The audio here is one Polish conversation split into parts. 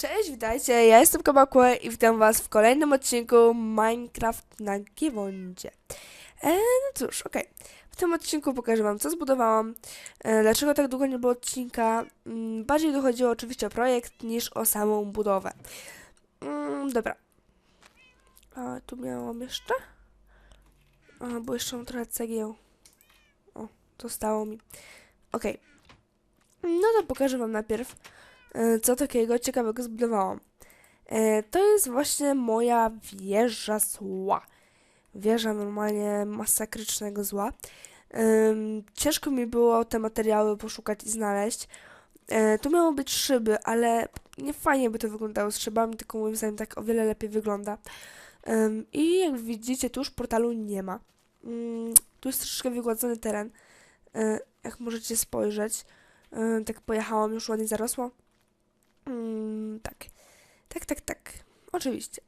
Cześć, witajcie, ja jestem Kabakłe i witam was w kolejnym odcinku Minecraft na Giewondzie. E, no cóż, okej. W tym odcinku pokażę wam, co zbudowałam, e, dlaczego tak długo nie było odcinka. Mm, bardziej dochodziło oczywiście o projekt niż o samą budowę. Mm, dobra. A tu miałam jeszcze? A, bo jeszcze mam trochę cegieł. O, zostało mi. Okej. No to pokażę wam najpierw, co takiego ciekawego zbudowałam. E, To jest właśnie moja wieża zła. Wieża normalnie masakrycznego zła. Ciężko mi było te materiały poszukać i znaleźć. E, Tu miało być szyby, ale nie fajnie by to wyglądało z szybami, tylko moim zdaniem tak o wiele lepiej wygląda. I jak widzicie, tu już portalu nie ma. Ym, Tu jest troszeczkę wygładzony teren. E, Jak możecie spojrzeć. Tak pojechałam, już ładnie zarosło. Mm, tak. Tak, tak, tak. Oczywiście.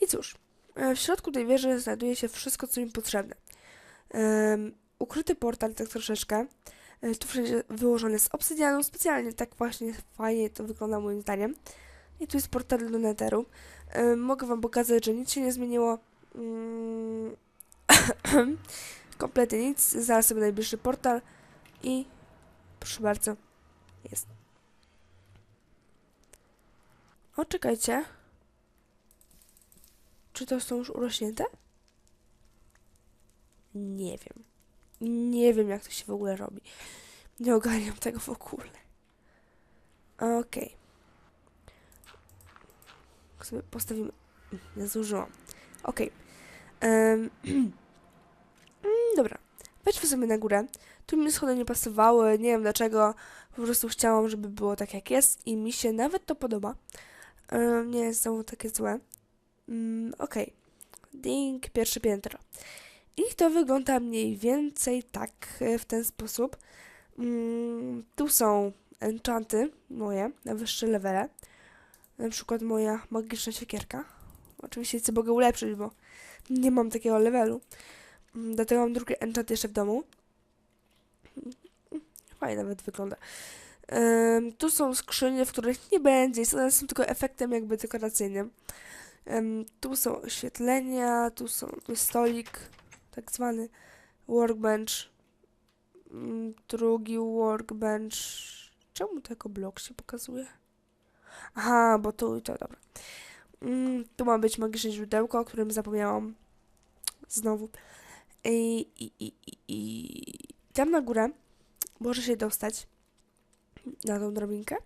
I cóż, e, w środku tej wieży znajduje się wszystko, co mi potrzebne. Em, ukryty portal, tak troszeczkę. E, tu wszędzie wyłożony z obsydianu, specjalnie tak właśnie fajnie to wygląda moim zdaniem. I tu jest portal do Netheru. E, mogę wam pokazać, że nic się nie zmieniło. Mm, Kompletnie nic. Zaraz sobie najbliższy portal i Proszę bardzo. Jest. O, czekajcie. Czy to są już urośnięte? Nie wiem. Nie wiem, jak to się w ogóle robi. Nie ogarniam tego w ogóle. Okej. Sobie postawimy. Nie zużyłam. Okej. Em, mm, dobra. Wejdźmy sobie na górę. Tu mi schody nie pasowały, nie wiem dlaczego. Po prostu chciałam, żeby było tak jak jest i mi się nawet to podoba. Nie jest to takie złe. Mm, Okej. Ding, pierwsze piętro. I to wygląda mniej więcej tak, e, w ten sposób. Mm, tu są enchanty moje na wyższe levele. Na przykład moja magiczna siekierka. Oczywiście chcę mogę ulepszyć, bo nie mam takiego levelu. Mm, Dlatego mam drugi enchant jeszcze w domu. Fajnie nawet wygląda. Em, tu są skrzynie, w których nie będzie, one są tylko efektem jakby dekoracyjnym. Em, tu są oświetlenia, tu są tu stolik, tak zwany workbench. Mm, Drugi workbench. Czemu tylko blok się pokazuje? Aha, bo tu i to, dobra. Mm, Tu ma być magiczne źródełko, o którym zapomniałam. Znowu. I, i, i, i, i tam na górę może się dostać na tą drabinkę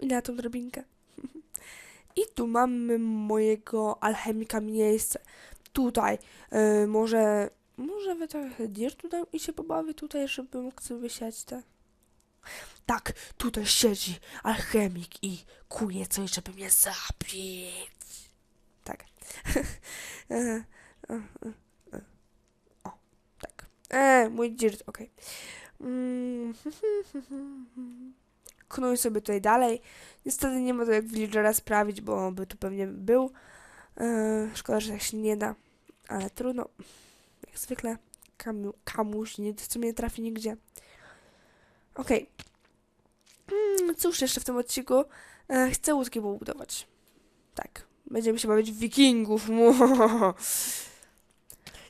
i na tą drabinkę. I tu mamy mojego alchemika miejsce. Tutaj y, może może wy trochę dirtu dam i się pobawię tutaj, żeby mógł sobie siać te. Tak, tutaj siedzi alchemik i kuje coś, żeby mnie zabić. Tak. E, e, o, tak. E, mój dirt, okej. Mm, Knuj sobie tutaj dalej. Niestety nie ma to jak villagera sprawić, bo by tu pewnie był. E, szkoda, że tak się nie da, ale trudno. Jak zwykle kamu, kamuś nic co mnie trafi nigdzie. Okej. Mm, cóż jeszcze w tym odcinku? E, chcę łódki budować. Tak. Będziemy się bawić wikingów.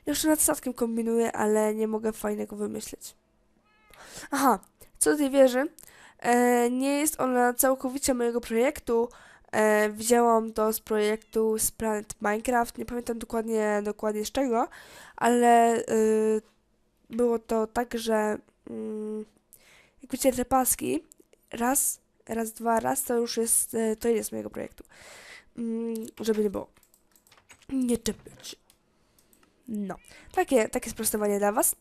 Jeszcze nad statkiem kombinuję, ale nie mogę fajnego wymyślić. Aha, co do tej wieży, e, nie jest ona całkowicie mojego projektu. E, to z projektu z Planet Minecraft, nie pamiętam dokładnie, dokładnie z czego, ale y, było to tak, że mm, jak wiecie, te paski, raz, raz, dwa, raz, to już jest, e, to jest mojego projektu. Mm, żeby nie było. Nie czepiać. No, takie, takie sprostowanie dla Was.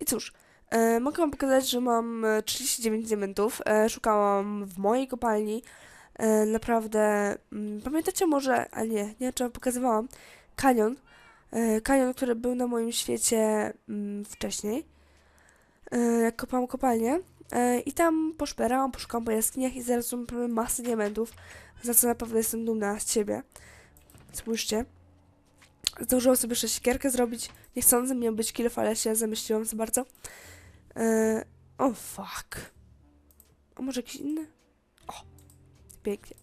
I cóż, E, mogę wam pokazać, że mam e, 39 diamentów. E, szukałam w mojej kopalni. E, naprawdę. Mm, pamiętacie może, a nie, nie czy pokazywałam. Kanion. E, kanion, który był na moim świecie mm, wcześniej. E, jak kopałam kopalnię. E, I tam poszperałam, poszukałam po jaskiniach i zaraz mam masę diamentów. Za co naprawdę jestem dumna z siebie. Spójrzcie. Zdążyłam sobie jeszcze siekierkę zrobić. Niechcący miał być kill, ale się zamyśliłam za bardzo. E, o, fuck. A może jakiś inny? O, pięknie.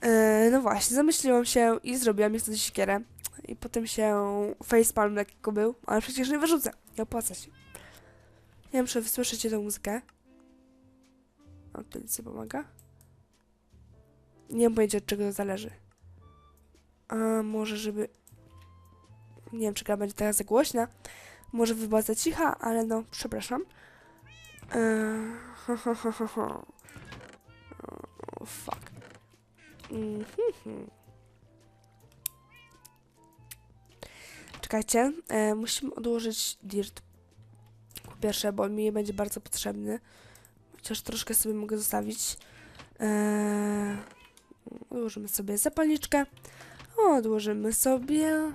E, no właśnie, zamyśliłam się i zrobiłam niestety siekierę. I potem się facepalm lekko był, ale przecież nie wyrzucę. Nie opłaca się. Nie wiem, czy wy słyszycie tę muzykę. O, to nic nie pomaga. Nie mam pojęcia, od czego to zależy. A może, żeby... Nie wiem, czy gra będzie teraz za głośna. Może była za cicha, ale no, przepraszam. Eee, ha, ha, ha, ha, ha. O, fuck. Mhm. Czekajcie, e, musimy odłożyć dirt. Po pierwsze, bo mi będzie bardzo potrzebny. Chociaż troszkę sobie mogę zostawić. E, odłożymy sobie zapalniczkę. Odłożymy sobie.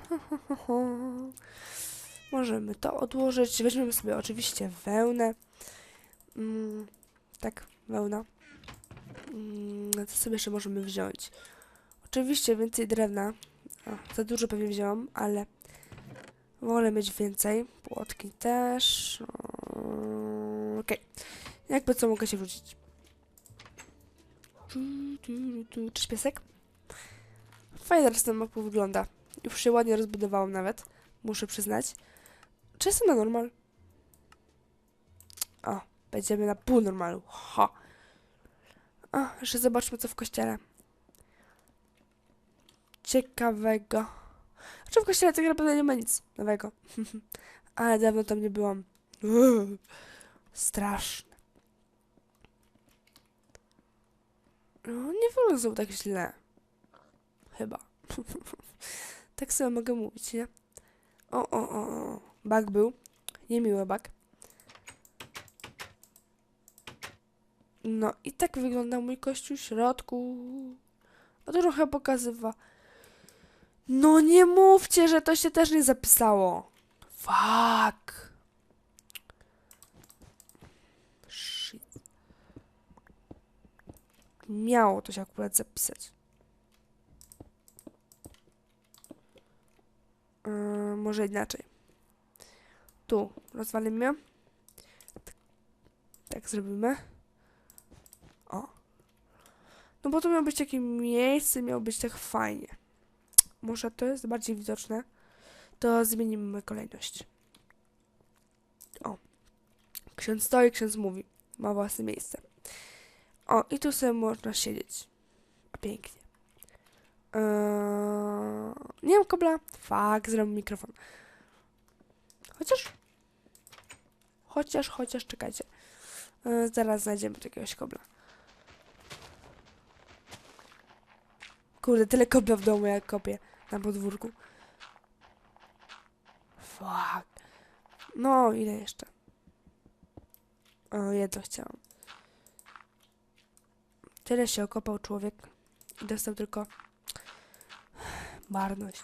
Możemy to odłożyć. Weźmiemy sobie oczywiście wełnę. Mm, tak, wełna. Mm, co sobie jeszcze możemy wziąć? Oczywiście więcej drewna. O, za dużo pewnie wziąłam, ale wolę mieć więcej. Płotki też. Okej. Jakby co mogę się tu. Cześć piesek. Fajnie teraz ten mapa wygląda. Już się ładnie rozbudowałam nawet. Muszę przyznać. Czy jestem na normal? O, będziemy na pół normalu. Ha. A, jeszcze zobaczmy co w kościele. Ciekawego. Znaczy w kościele tak naprawdę nie ma nic nowego. Ale dawno tam nie byłam. Straszne. No, nie wyglądał tak źle. Chyba. tak sobie mogę mówić, nie? O, o, o, o. Bug był. Niemiły bug. No i tak wygląda mój kościół w środku. A to trochę pokazywa. No nie mówcie, że to się też nie zapisało. Fuck. Shit. Miało to się akurat zapisać. Yy, może inaczej. Tu rozwalimy. Tak, tak zrobimy. O. No bo to miało być takie miejsce, miało być tak fajnie. Może to jest bardziej widoczne. To zmienimy kolejność. O. Ksiądz stoi, ksiądz mówi. Ma własne miejsce. O, i tu sobie można siedzieć. Pięknie. Eee, nie mam kobla. Fak, zrobię mikrofon. Chociaż. Chociaż, chociaż, czekajcie. Eee, zaraz znajdziemy jakiegoś kobla. Kurde, tyle kobla w domu, jak kopię na podwórku. Fuck. No, ile jeszcze? O, jedno chciałam. Tyle się okopał człowiek i dostał tylko marność.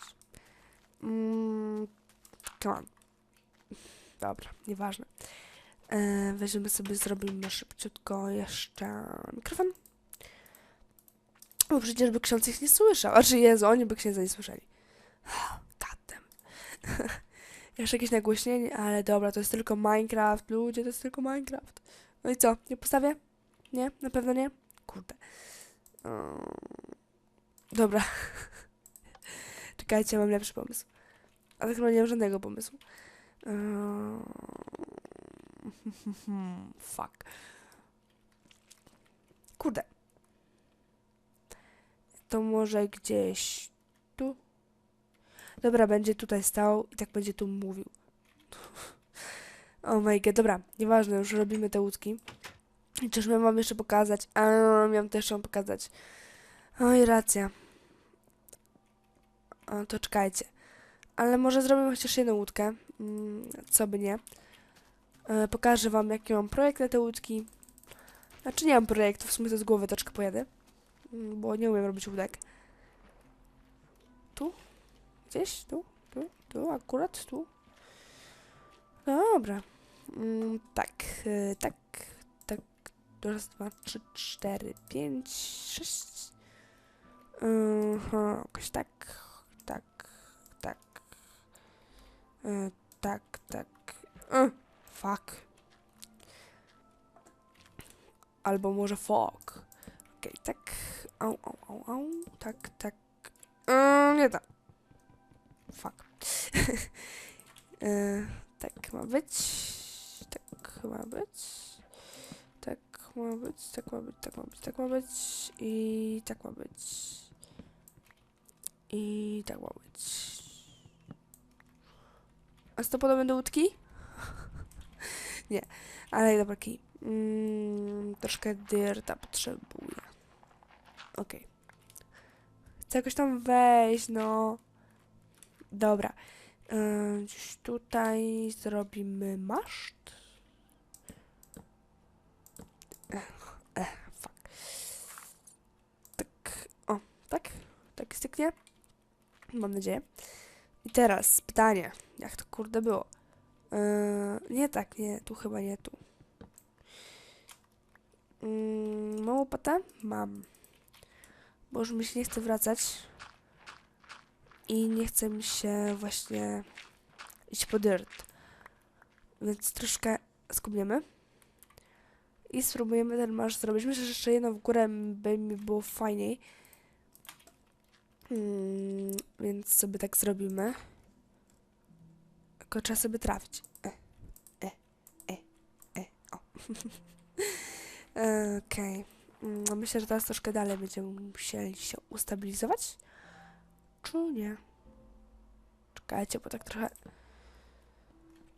Mm, come on. Dobra, nieważne. E, weźmiemy sobie, zrobimy szybciutko jeszcze mikrofon. Bo przecież by ksiądz ich nie słyszał. Znaczy, Jezu, oni by księdza nie słyszeli. Katem. Jeszcze jakieś nagłośnienie, ale dobra, to jest tylko Minecraft. Ludzie, to jest tylko Minecraft. No i co? Nie postawię? Nie? Na pewno nie? Kurde. Dobra. Czekajcie, mam lepszy pomysł. Ale chyba nie mam żadnego pomysłu. Ym, Fuck. Kurde. To może gdzieś tu? Dobra, będzie tutaj stał i tak będzie tu mówił. Oh my god, dobra, nieważne, już robimy te łódki. Czyż ja mam jeszcze pokazać? A, miałam też ją pokazać. Oj, racja. O, to czekajcie. Ale może zrobimy chociaż jedną łódkę. Mm, co by nie. E, pokażę wam, jaki mam projekt na te łódki. Znaczy nie mam projektu, w sumie to z głowy troszkę pojadę. Mm, Bo nie umiem robić łódek. Tu? Gdzieś? Tu? Tu? Tu? Akurat tu? Dobra. Mm, tak, e, tak, tak. Raz, dwa, trzy, cztery, pięć, sześć. Aha, jakoś tak, tak. E, tak, tak. E, fuck. Albo może fuck. Okej, tak. Au, au, au, au. Tak, tak. Yy, nie da. Fuck. Yy, tak ma być. Tak ma być. Tak ma być, tak ma być, tak ma być, tak ma być. I tak ma być. I tak ma być. A z to podobne do łódki? nie, ale dobra, kij. Mm, troszkę dyrta potrzebuję. Okej. Chcę jakoś tam wejść, no. Dobra. Yy, gdzieś tutaj zrobimy maszt. Ech, ech, fuck. Tak, o, tak? Tak styknie? Mam nadzieję. I teraz pytanie. Jak to kurde było? Yy, nie tak, nie, tu chyba nie tu. Yy, mam łopatę? Mam. Bo już mi się nie chce wracać. I nie chce mi się właśnie iść po dirt. Więc troszkę skubniemy. I spróbujemy ten marsz zrobić. Myślę, że jeszcze jedno w górę by mi było fajniej. Mm, więc sobie tak zrobimy. Tylko trzeba sobie trafić. E, e, e, e, o. Okej. Mm, Myślę, że teraz troszkę dalej będziemy musieli się ustabilizować. Czy nie? Czekajcie, bo tak trochę...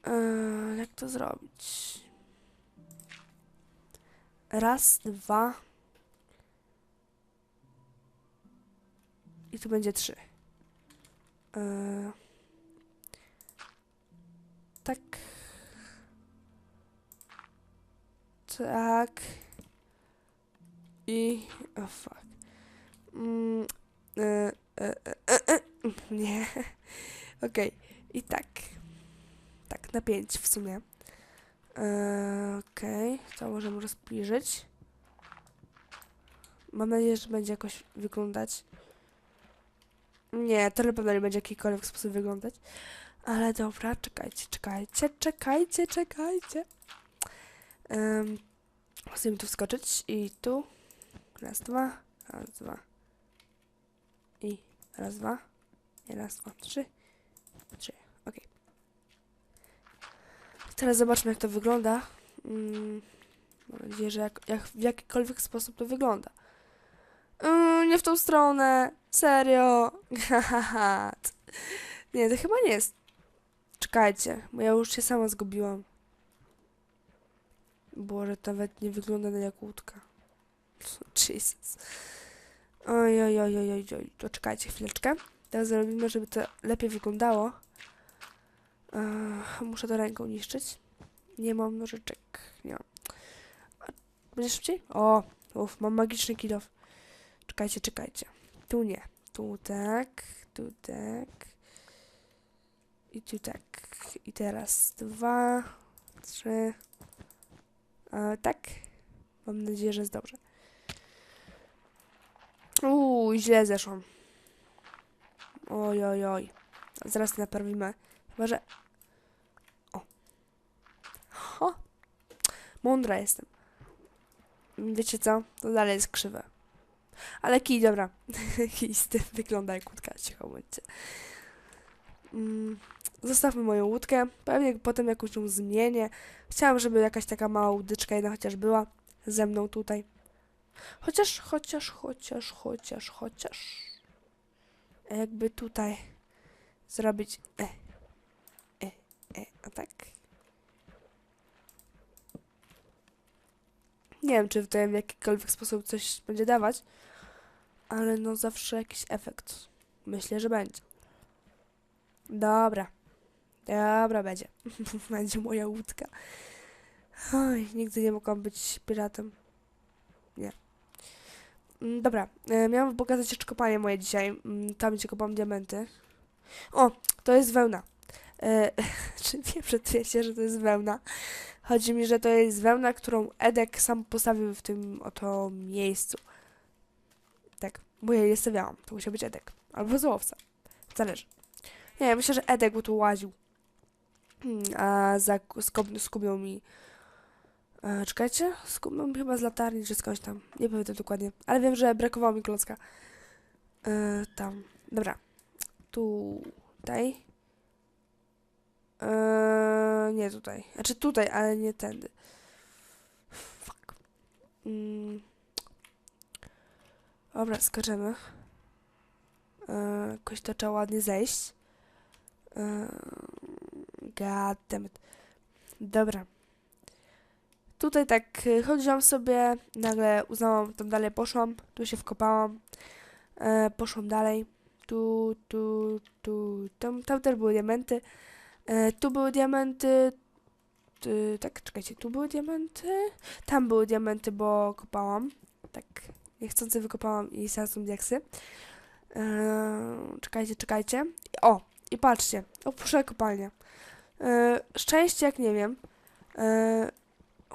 E, jak to zrobić? Raz, dwa... I tu będzie trzy. E, tak. Tak. I... O fuck. Mm, e, e, e, e, e, nie. Okej. I tak. Tak, na pięć w sumie. E, Okej. To możemy rozbliżyć. Mam nadzieję, że będzie jakoś wyglądać. Nie, to na pewno nie będzie w jakikolwiek sposób wyglądać. Ale dobra, czekajcie, czekajcie, czekajcie, czekajcie. Um, musimy tu wskoczyć i tu. Raz, dwa, raz, dwa. I raz, dwa. I raz, dwa, trzy. Trzy, okej. Teraz zobaczmy, jak to wygląda. Mm, mam nadzieję, że jak, jak, w jakikolwiek sposób to wygląda. Mm, nie w tą stronę. Serio. Nie, to chyba nie jest. Czekajcie, bo ja już się sama zgubiłam. Boże, to nawet nie wygląda na jak łódka. Jesus. Oj, oj, oj, oj, oj. To czekajcie chwileczkę. Teraz zrobimy, żeby to lepiej wyglądało. Ech, muszę to ręką niszczyć. Nie mam nożyczek. Nie mam. Będzie szybciej? O, uf, mam magiczny kilof. Czekajcie, czekajcie. Tu nie. Tu tak, tu tak. I tu tak. I teraz dwa, trzy. A, tak. Mam nadzieję, że jest dobrze. Uuu, źle zeszłam. Oj, oj, oj. Zaraz naprawimy. Chyba, że... O. Ho. Mądra jestem. Wiecie co? To dalej jest krzywe. Ale kij, dobra. kij z tym wygląda jak łódka, cicho bądźcie. Mm, zostawmy moją łódkę. Pewnie potem jakąś ją zmienię. Chciałam, żeby jakaś taka mała łódeczka jedna chociaż była ze mną tutaj. Chociaż, chociaż, chociaż, chociaż, chociaż. Jakby tutaj zrobić e, e, e, a tak. Nie wiem, czy to w jakikolwiek sposób coś będzie dawać, ale no zawsze jakiś efekt. Myślę, że będzie. Dobra. Dobra, będzie. będzie moja łódka. Oj, nigdy nie mogłam być piratem. Nie. Mm, Dobra, e, miałam pokazać jeszcze kopanie moje dzisiaj. Mm, Tam, gdzie kopam diamenty. O, to jest wełna. E, czy że wiecie, że to jest wełna? Chodzi mi, że to jest wełna, którą Edek sam postawił w tym oto miejscu. Tak, bo ja nie stawiałam. To musiał być Edek. Albo złowca. Zależy. Nie, myślę, że Edek tu łaził. A za skubią mi E, czekajcie, skupmy chyba z latarni czy skądś tam. Nie pamiętam dokładnie, ale wiem, że brakowało mi klocka. E, tam. Dobra. Tutaj. E, nie tutaj. Znaczy tutaj, ale nie tędy. Fuck. Mm. Dobra, skoczymy. E, to trzeba ładnie zejść. E, God damn it. Dobra. Tutaj tak y, chodziłam sobie, nagle uznałam, tam dalej poszłam, tu się wkopałam, e, poszłam dalej, tu, tu, tu, tam, tam też były diamenty, e, tu były diamenty, tu, tak, czekajcie, tu były diamenty, tam były diamenty, bo kopałam, tak, niechcący wykopałam i znalazłam diaksy. E, czekajcie, czekajcie, o, i patrzcie, opuszczę kopalnię. E, szczęście jak nie wiem, e,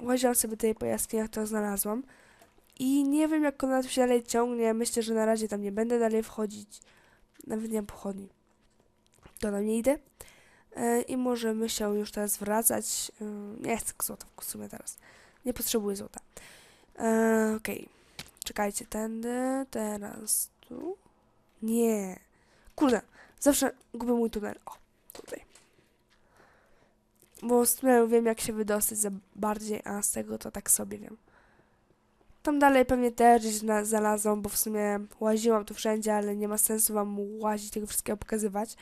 łaziłam sobie tutaj po jaskiniach, to znalazłam. I nie wiem, jak ona tu się dalej ciągnie. Myślę, że na razie tam nie będę dalej wchodzić. Nawet nie mam pochodni. To tam nie idę. E, I możemy się już teraz wracać. E, nie chcę złota w sumie teraz. Nie potrzebuję złota. E, Okej. Czekajcie, tędy, teraz tu. Nie. Kurde, zawsze gubię mój tunel. O. Bo z tunelu wiem, jak się wydostać za bardziej, a z tego to tak sobie wiem. Tam dalej pewnie też gdzieś zna- znalazłam, bo w sumie łaziłam tu wszędzie, ale nie ma sensu wam łazić, tego wszystkiego pokazywać.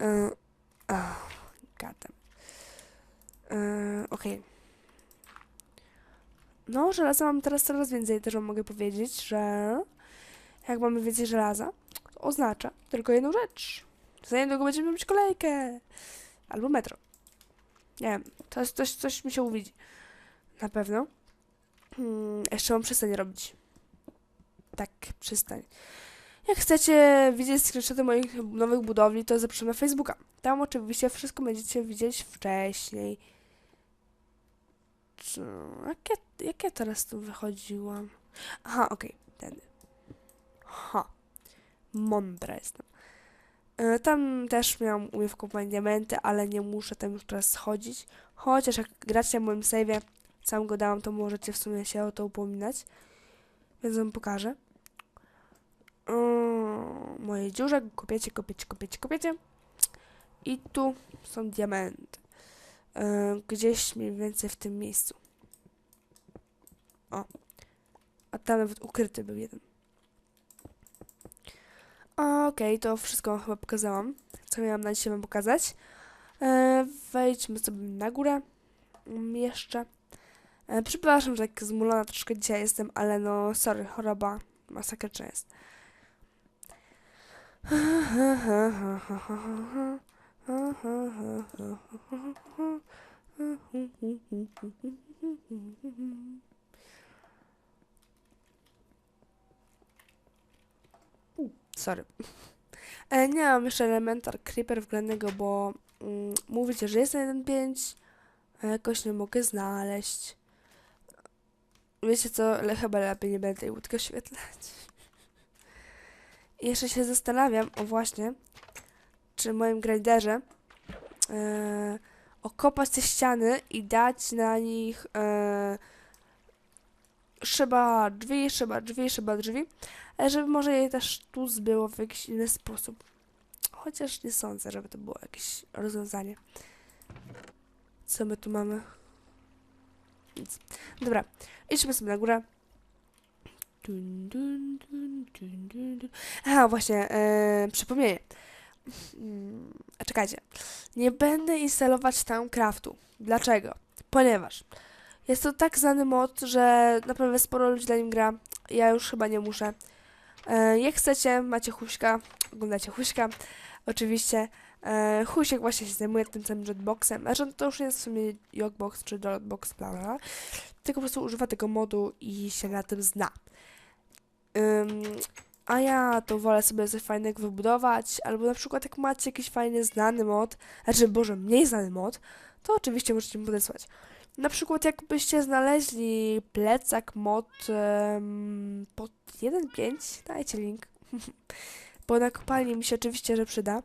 Yy, gadam. Yy, Okej. No, żelaza mam teraz coraz więcej, też wam mogę powiedzieć, że jak mamy więcej żelaza, to oznacza tylko jedną rzecz. Za niedługo będziemy mieć kolejkę. Albo metro. Nie wiem, to jest coś, coś mi się uwidzi. Na pewno. Hmm, jeszcze mam przystań robić. Tak, przystań. Jak chcecie widzieć screenshoty moich nowych budowli, to zapraszam na Facebooka. Tam oczywiście wszystko będziecie widzieć wcześniej. Co? Jak ja, jak ja teraz tu wychodziłam? Aha, okej, tędy. Ha. Mądra jestem. E, Tam też miałam umie wkopać diamenty, ale nie muszę tam już teraz schodzić. Chociaż jak gracie na moim save'ie, sam go dałam, to możecie w sumie się o to upominać. Więc wam pokażę. O, moje dziurze, kopiecie, kopiecie, kopiecie, kopiecie. I tu są diamenty. E, Gdzieś mniej więcej w tym miejscu. O. A tam nawet ukryty był jeden. Okej, to wszystko chyba pokazałam, co miałam na dzisiaj wam pokazać. E, wejdźmy sobie na górę mm, jeszcze. E, przepraszam, że tak zmulona troszkę dzisiaj jestem, ale no sorry, choroba masakryczna jest. Sorry. E, nie mam jeszcze elementar creeper względnego, bo mm, mówicie, że jest na 1.5, a jakoś nie mogę znaleźć. Wiecie co, ale chyba lepiej nie będę tej łódki oświetlać. I jeszcze się zastanawiam, o właśnie, czy moim grinderze e, okopać te ściany i dać na nich e, szyba drzwi, szyba drzwi, szyba drzwi, ale żeby może je też tu zbyło w jakiś inny sposób. Chociaż nie sądzę, żeby to było jakieś rozwiązanie. Co my tu mamy? Nic. Dobra, idźmy sobie na górę. Dun, dun, dun, dun, dun, dun. Aha, właśnie, e, przypomnienie. Mm, czekajcie. Nie będę instalować tam craftu. Dlaczego? Ponieważ jest to tak znany mod, że naprawdę sporo ludzi na nim gra. Ja już chyba nie muszę. E, jak chcecie, macie huśka, oglądacie huśka. Oczywiście e, właśnie się zajmuje tym samym jetboxem. Znaczy to już nie jest w sumie jogbox czy dotbox, bla. Tylko po prostu używa tego modu i się na tym zna. Ym, a ja to wolę sobie coś fajnego wybudować, albo na przykład jak macie jakiś fajny, znany mod, znaczy, boże, mniej znany mod, to oczywiście możecie mi podesłać. Na przykład jakbyście znaleźli plecak mod em, pod 1.5, dajcie link. Bo na kopalni mi się oczywiście, że przyda.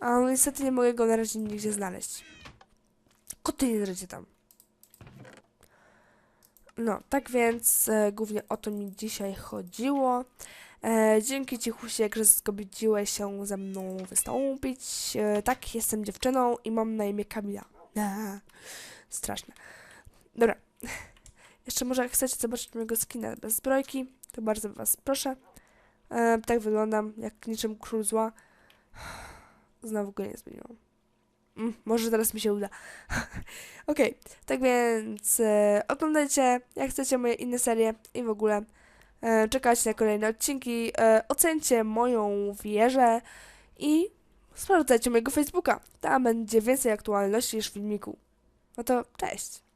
A no niestety nie mogę go na razie nigdzie znaleźć. Koty nie zrycie tam. No, tak więc e, głównie o to mi dzisiaj chodziło. E, dzięki Ci, Husiek, że zgodziłeś się ze mną wystąpić. E, tak, jestem dziewczyną i mam na imię Kamila. Straszne. Dobra. Jeszcze może jak chcecie zobaczyć mojego skina bez zbrojki, to bardzo Was proszę. E, tak wyglądam, jak niczym król zła. Znowu go nie zmieniłam. Mm, może teraz mi się uda. Okej, tak więc e, oglądajcie, jak chcecie moje inne serie i w ogóle e, czekajcie na kolejne odcinki, e, ocencie moją wieżę i sprawdzajcie mojego Facebooka. Tam będzie więcej aktualności niż filmiku. No to cześć!